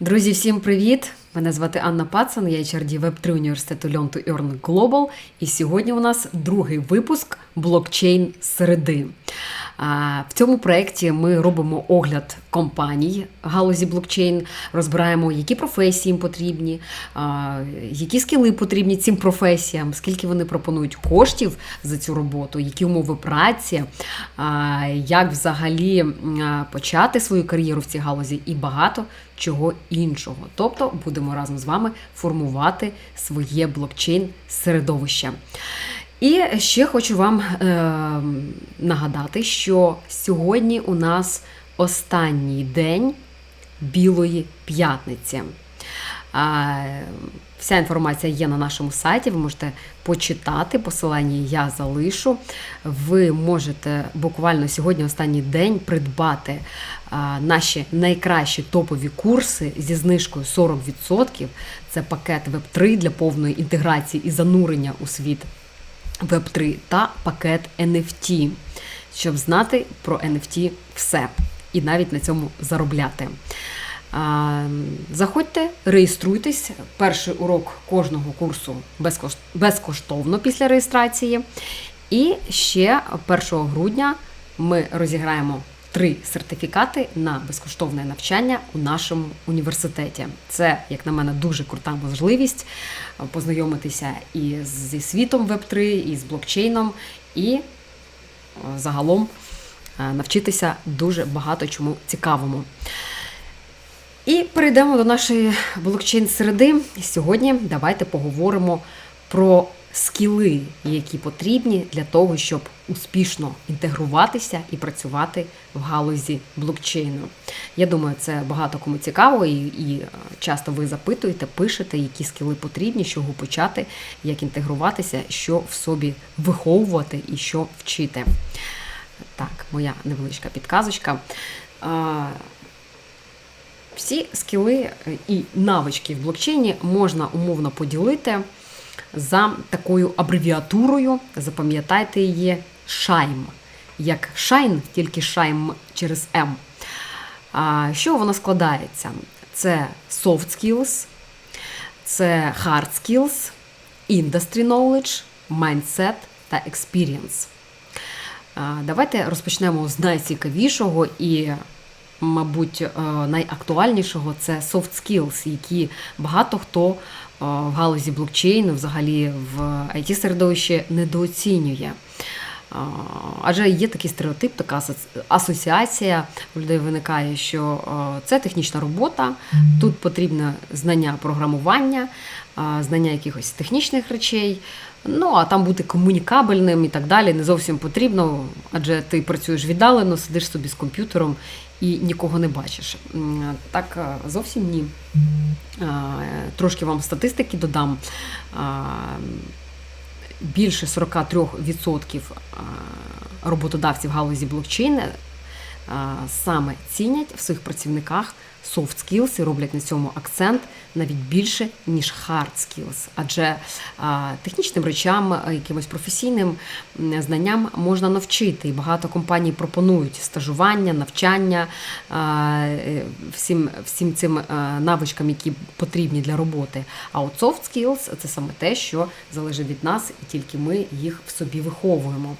Друзі, всім привіт! Мене звати Анна Пацан, я HRD Web3 університету Learn to Earn Global. І сьогодні у нас другий випуск блокчейн середи. В цьому проєкті ми робимо огляд компаній галузі блокчейн, розбираємо, які професії їм потрібні, які скіли потрібні цим професіям, скільки вони пропонують коштів за цю роботу, які умови праці, як взагалі почати свою кар'єру в цій галузі і багато чого іншого. Тобто будемо разом з вами формувати своє блокчейн середовище. І ще хочу вам е, нагадати, що сьогодні у нас останній день Білої п'ятниці. Вся інформація є на нашому сайті, ви можете почитати. Посилання я залишу. Ви можете буквально сьогодні, останній день, придбати наші найкращі топові курси зі знижкою 40%. Це пакет Web3 для повної інтеграції і занурення у світ Web3 та пакет NFT, щоб знати про NFT все і навіть на цьому заробляти. Заходьте, реєструйтесь. Перший урок кожного курсу безкоштовно після реєстрації. І ще 1 грудня ми розіграємо три сертифікати на безкоштовне навчання у нашому університеті. Це, як на мене, дуже крута можливість познайомитися і зі світом Web3, і з блокчейном, і е, загалом е, навчитися дуже багато чому цікавому. І перейдемо до нашої блокчейн-середи. Сьогодні давайте поговоримо про скіли, які потрібні для того, щоб успішно інтегруватися і працювати в галузі блокчейну. Я думаю, це багато кому цікаво, і, і е, часто ви запитуєте, пишете, які скіли потрібні, з чого почати, як інтегруватися, що в собі виховувати і що вчити. Так, моя невеличка підказочка. Всі скіли е, і навички в блокчейні можна умовно поділити за такою абревіатурою. Запам'ятайте її шайм. Як шайн, тільки шайм через М. Що воно складається? Це soft skills, це hard skills, industry knowledge, mindset та experience. Давайте розпочнемо з найцікавішого і, мабуть, е, найактуальнішого це soft skills, які багато хто е, в галузі блокчейну, взагалі в it середовищі недооцінює. Адже є такий стереотип, така асоціація у людей виникає, що е, це технічна робота, тут потрібне знання програмування, знання якихось технічних речей. Ну а там бути комунікабельним і так далі не зовсім потрібно, адже ти працюєш віддалено, сидиш собі з комп'ютером і нікого не бачиш. Так е, зовсім ні. Трошки вам статистики додам. Більше 43% роботодавців галузі блокчейна саме цінять в своїх працівниках soft skills і роблять на цьому акцент навіть більше, ніж hard skills. Адже технічним речам, якимось професійним знанням можна навчити. І багато компаній пропонують стажування, навчання е, всім, всім цим навичкам, які потрібні для роботи. А от soft skills – це саме те, що залежить від нас, і тільки ми їх в собі виховуємо.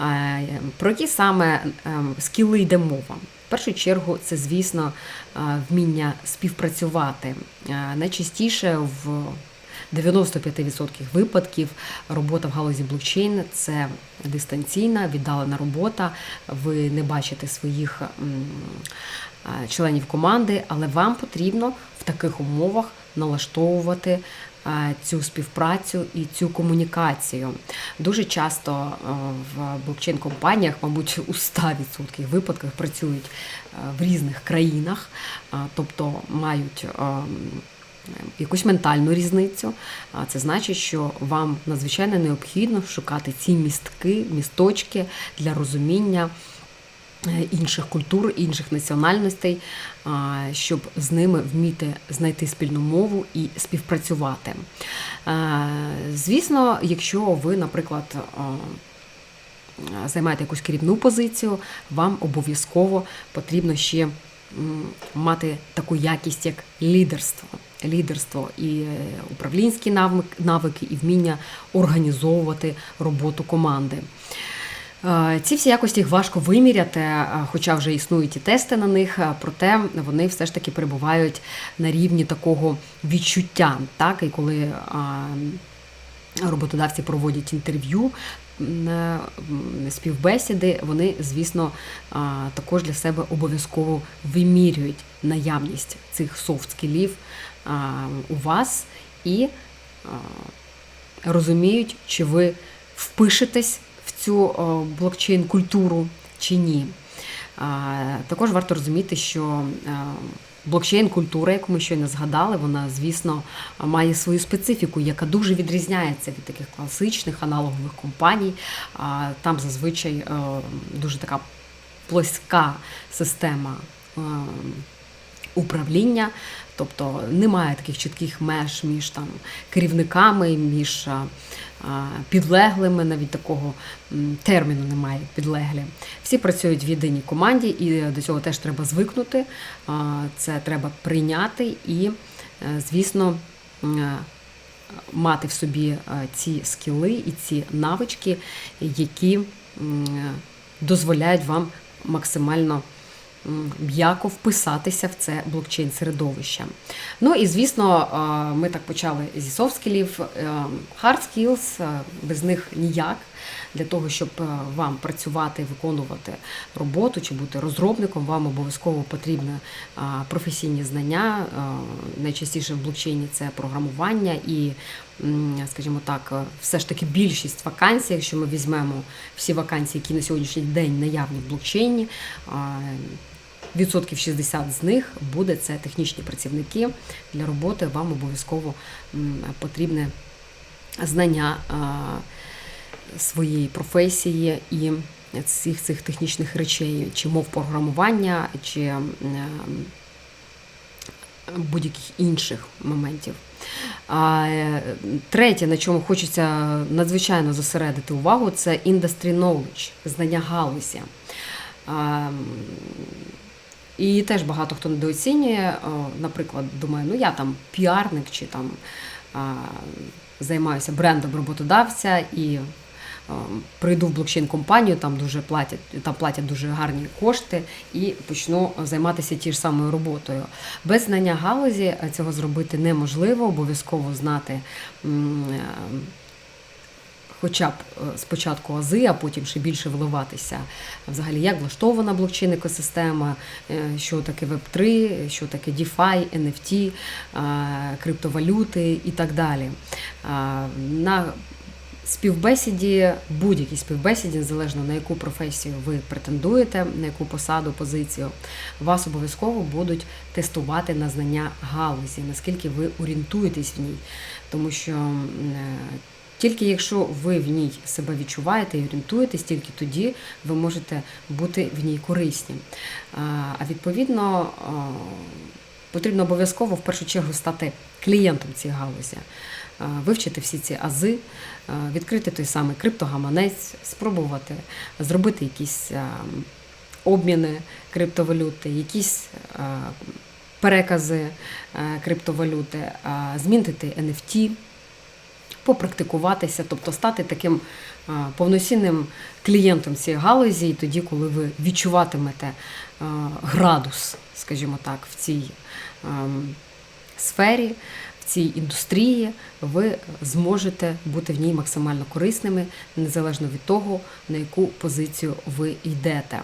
Е, Про які саме ем, скіли йде мова? Першу чергу, це, звісно, вміння співпрацювати. Найчастіше в 95% випадків робота в галузі блокчейн це дистанційна, віддалена робота. Ви не бачите своїх членів команди, але вам потрібно в таких умовах налаштовувати цю співпрацю і цю комунікацію. Дуже часто е, в блокчейн-компаніях, мабуть, у 100% випадках працюють е, в різних країнах, е, тобто мають. Якусь ментальну різницю, а це значить, що вам надзвичайно необхідно шукати ці містки, місточки для розуміння е, інших культур, інших національностей, щоб з ними вміти знайти спільну мову і співпрацювати. Е, Звісно, якщо ви, наприклад, займаєте якусь керівну позицію, вам обов'язково потрібно ще мати таку якість, як лідерство. Лідерство і е, управлінські навик- навики, і вміння організовувати роботу команди. Е, Ці всі якості важко виміряти, е, хоча вже існують і тести на них, е, проте вони все ж таки перебувають на рівні такого відчуття. Так, і коли роботодавці проводять інтерв'ю, співбесіди, вони, звісно, також для себе обов'язково вимірюють наявність цих софт-скілів у вас і розуміють, чи ви впишетесь в цю блокчейн-культуру чи ні. Також варто розуміти, що е, блокчейн-культура, яку ми щойно згадали, вона, звісно, має свою специфіку, яка дуже відрізняється від таких класичних аналогових компаній. Там зазвичай е, дуже така плоска система е, управління, тобто немає таких чітких меж між там керівниками, між підлеглими, навіть такого терміну немає підлеглі. Всі працюють в єдиній команді, і до цього теж треба звикнути. Це треба прийняти і, е, звісно, е, мати в собі е, ці скіли і ці навички, які дозволяють вам максимально м'яко вписатися в це блокчейн-середовище. Ну і звісно, ми так почали зі софт-скілів, е, hard skills, е, без них ніяк. Для того, щоб е, вам працювати, виконувати роботу чи бути розробником, вам обов'язково потрібні професійні знання. Найчастіше в блокчейні це програмування і, скажімо так, е, все ж таки більшість вакансій, якщо ми візьмемо всі вакансії, які на сьогоднішній день наявні в блокчейні. Відсотків 60 з них буде це технічні працівники. Для роботи вам обов'язково потрібне знання своєї професії і всіх цих технічних речей, чи мов програмування, чи будь-яких інших моментів. А, е, Третє, на чому хочеться надзвичайно зосередити увагу, це industry knowledge, знання галузі. І теж багато хто недооцінює, наприклад, думає, ну я там піарник чи там займаюся брендом роботодавця і прийду в блокчейн-компанію, там дуже платять, там платять дуже гарні кошти, і почну займатися тією ж самою роботою. Без знання галузі е, цього зробити неможливо, обов'язково знати. е, Хоча б е, спочатку ази, а потім ще більше вливатися взагалі, як влаштована блокчейн-екосистема, е, що таке Web3, що таке DeFi, NFT, криптовалюти і так далі. На співбесіді, будь-якій співбесіді, незалежно на яку професію ви претендуєте, на яку посаду, позицію, вас обов'язково будуть тестувати на знання галузі, наскільки ви орієнтуєтесь в ній. Тому що е, тільки якщо ви в ній себе відчуваєте і орієнтуєтесь, тільки тоді ви можете бути в ній корисні. А відповідно потрібно обов'язково в першу чергу стати клієнтом цієї галузі, вивчити всі ці ази, відкрити той самий криптогаманець, спробувати зробити якісь обміни криптовалюти, якісь перекази криптовалюти, змінити NFT попрактикуватися, тобто стати таким повноцінним клієнтом цієї галузі, і тоді, коли ви відчуватимете градус, скажімо так, в цій сфері, в цій індустрії, ви зможете бути в ній максимально корисними, незалежно від того, на яку позицію ви йдете.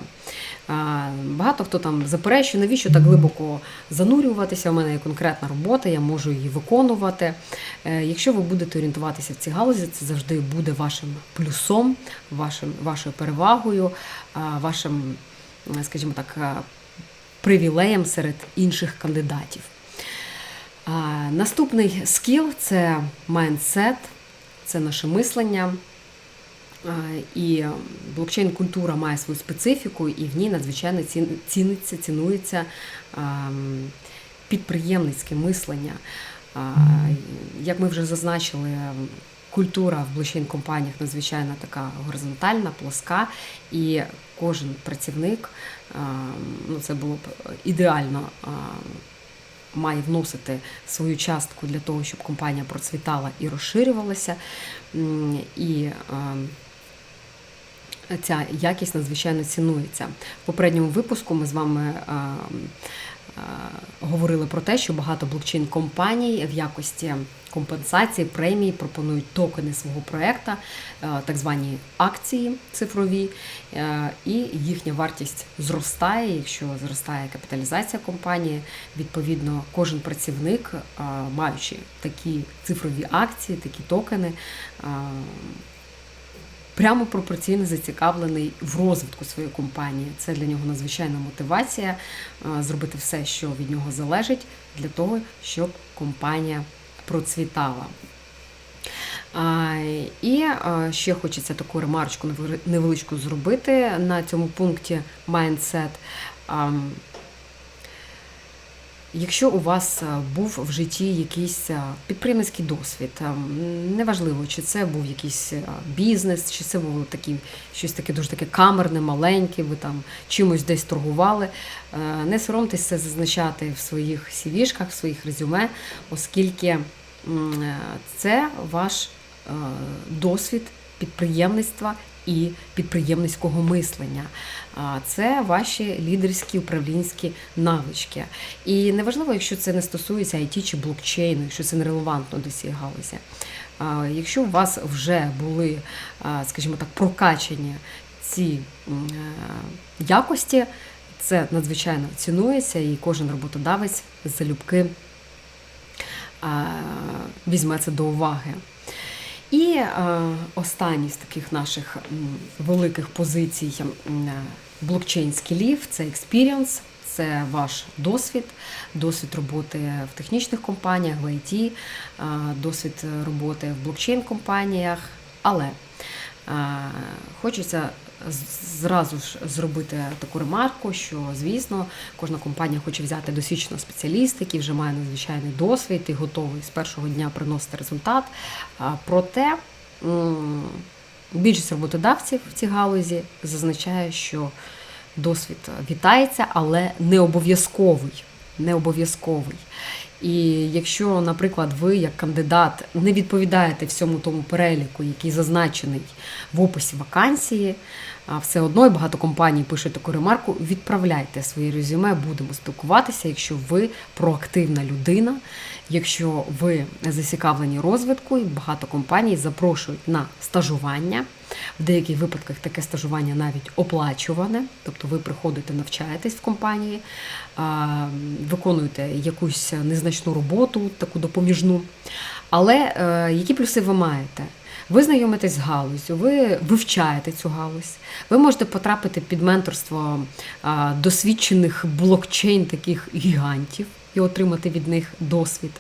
Багато хто там заперечує, навіщо так глибоко занурюватися. У мене є конкретна робота, я можу її виконувати. Е, Якщо ви будете орієнтуватися в цій галузі, це завжди буде вашим плюсом, вашим, вашою перевагою, вашим, е, скажімо так, е, привілеєм серед інших кандидатів. Наступний скіл це майндсет, це наше мислення. І блокчейн-культура має свою специфіку, і в ній надзвичайно ціниться, цінується підприємницьке мислення. Як ми вже зазначили, культура в блокчейн-компаніях надзвичайно така горизонтальна, плоска, і кожен працівник, ну це було б ідеально. Має вносити свою частку для того, щоб компанія процвітала і розширювалася. І е, ця якість надзвичайно цінується. В попередньому випуску ми з вами е, е, говорили про те, що багато блокчейн-компаній в якості компенсації, премії пропонують токени свого проекту, е, так звані акції цифрові, е, і їхня вартість зростає. Якщо зростає капіталізація компанії, відповідно, кожен працівник, е, маючи такі цифрові акції, такі токени. Прямо пропорційно зацікавлений в розвитку своєї компанії. Це для нього надзвичайна мотивація зробити все, що від нього залежить, для того, щоб компанія процвітала. І ще хочеться таку ремарочку невели- невеличку зробити на цьому пункті mindset. Якщо у вас був в житті якийсь підприємницький досвід, неважливо, чи це був якийсь бізнес, чи це було такі, щось таке дуже таке камерне, маленьке, ви там чимось десь торгували, е, не соромтесь це зазначати в своїх CV-шках, в своїх резюме, оскільки е, це ваш е, досвід підприємництва і підприємницького мислення. Це ваші лідерські управлінські навички. І неважливо, якщо це не стосується IT чи блокчейну, якщо це не релевантно до цієї галузі. Якщо у вас вже були, скажімо так, прокачані ці е, якості, це надзвичайно цінується, і кожен роботодавець залюбки візьме це до уваги. І е, останній з таких наших великих позицій е, блокчейн скілів це експіріанс. це ваш досвід, досвід роботи в технічних компаніях, в IT, е, досвід роботи в блокчейн-компаніях. Але хочеться зразу ж зробити таку ремарку, що звісно кожна компанія хоче взяти досвідченого спеціаліста, який вже має надзвичайний досвід і готовий з першого дня приносити результат. Проте більшість роботодавців в цій галузі зазначає, що досвід вітається, але не обов'язковий. Не обов'язковий. І якщо, наприклад, ви як кандидат не відповідаєте всьому тому переліку, який зазначений в описі вакансії, все одно і багато компаній пишуть таку ремарку, відправляйте свої резюме, будемо спілкуватися, якщо ви проактивна людина, якщо ви зацікавлені розвитку, і багато компаній запрошують на стажування. В деяких випадках таке стажування навіть оплачуване, тобто ви приходите, навчаєтесь в компанії, виконуєте якусь незначну роботу, таку допоміжну. Але е, які плюси ви маєте? Ви знайомитесь з галузю, ви вивчаєте цю галузь, ви можете потрапити під менторство досвідчених блокчейн таких гігантів і отримати від них досвід.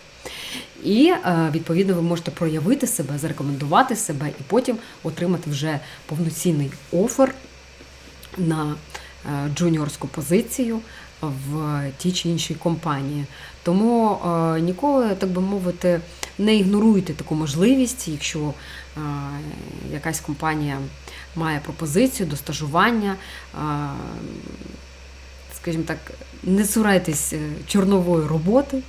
І відповідно ви можете проявити себе, зарекомендувати себе і потім отримати вже повноцінний офер на е, джуніорську позицію в тій чи іншій компанії. Тому е, ніколи, так би мовити, не ігноруйте таку можливість, якщо якась компанія має пропозицію до стажування. Скажімо так, не цурайтесь е, чорнової роботи,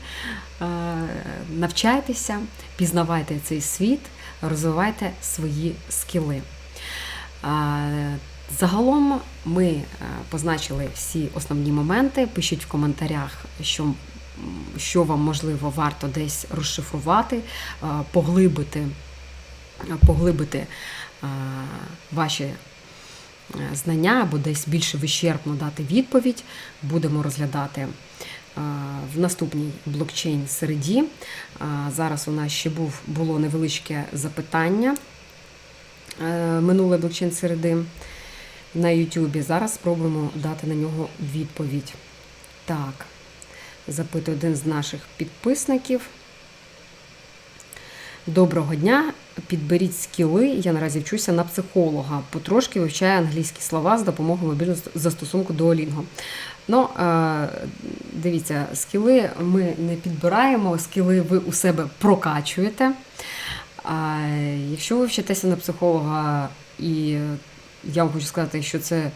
навчайтеся, пізнавайте цей світ, розвивайте свої скіли. Загалом ми е, позначили всі основні моменти. Пишіть в коментарях, що, що вам можливо варто десь розшифрувати, е, поглибити, поглибити е, ваші е, знання або десь більше вищерпно дати відповідь. Будемо розглядати е, в наступній блокчейн середі. Е, Зараз у нас ще був, було невеличке запитання е, минуле блокчейн середи на Ютубі. Зараз спробуємо дати на нього відповідь. Так, запитує один з наших підписників. Доброго дня. Підберіть скіли. Я наразі вчуся на психолога. Потрошки вивчаю англійські слова з допомогою мобільного застосунку Duolingo. Ну, е, дивіться, скіли ми не підбираємо, скіли ви у себе прокачуєте. А якщо ви вчитеся на психолога, і я вам хочу сказати, що це е,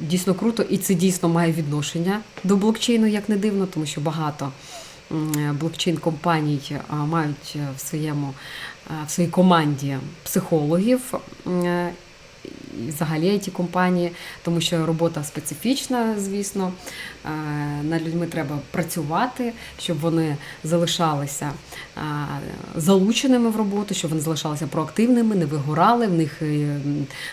дійсно круто, і це дійсно має відношення до блокчейну, як не дивно, тому що багато блокчейн-компаній мають в своєму в своїй команді психологів. І взагалі it компанії, тому що робота специфічна, звісно. Е, Над людьми треба працювати, щоб вони залишалися е, залученими в роботу, щоб вони залишалися проактивними, не вигорали. В них е,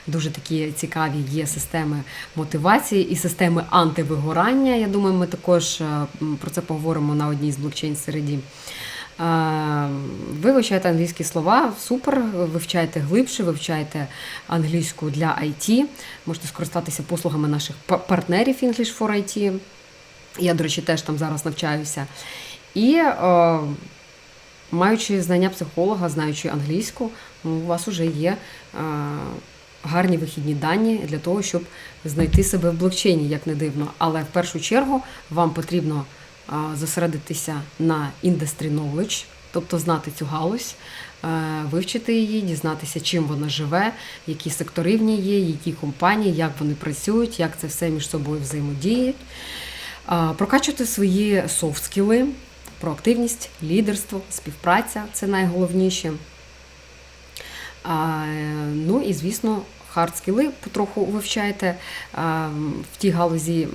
дуже такі цікаві є системи мотивації і системи антивигорання. Я думаю, ми також про це поговоримо на одній з блокчейн середі. Ви вивчаєте англійські слова, супер, вивчаєте глибше, вивчаєте англійську для IT, можете скористатися послугами наших партнерів English for IT. Я, до речі, теж там зараз навчаюся. І е, маючи знання психолога, знаючи англійську, у вас вже є е, гарні вихідні дані для того, щоб знайти себе в блокчейні, як не дивно. Але в першу чергу вам потрібно зосередитися на industry knowledge, тобто знати цю галузь, е, вивчити її, дізнатися, чим вона живе, які сектори в ній є, які компанії, як вони працюють, як це все між собою взаємодіють. Прокачувати свої софт-скіли, проактивність, лідерство, співпраця це найголовніше. Ну і, звісно, хард-скіли потроху вивчайте в тій галузі,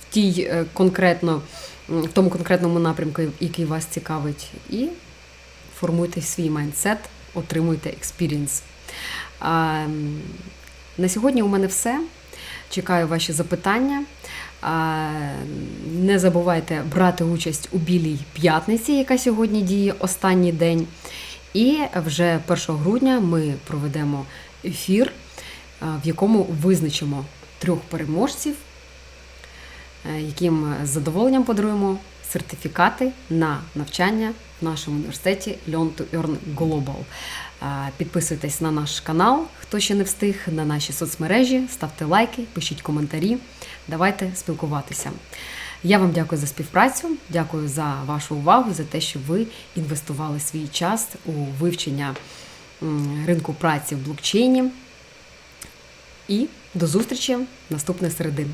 в тій е, конкретно, в тому конкретному напрямку, який вас цікавить, і формуйте свій майндсет, отримуйте експірієнс. На сьогодні у мене все. Чекаю ваші запитання. Не забувайте брати участь у білій п'ятниці, яка сьогодні діє останній день. І вже 1 грудня ми проведемо ефір, в якому визначимо трьох переможців, е, яким з задоволенням подаруємо сертифікати на навчання в нашому університеті Learn to Earn Global. Підписуйтесь на наш канал, хто ще не встиг, на наші соцмережі, ставте лайки, пишіть коментарі. Давайте спілкуватися. Я вам дякую за співпрацю, дякую за вашу увагу, за те, що ви інвестували свій час у вивчення ринку праці в блокчейні. І до зустрічі наступної середи.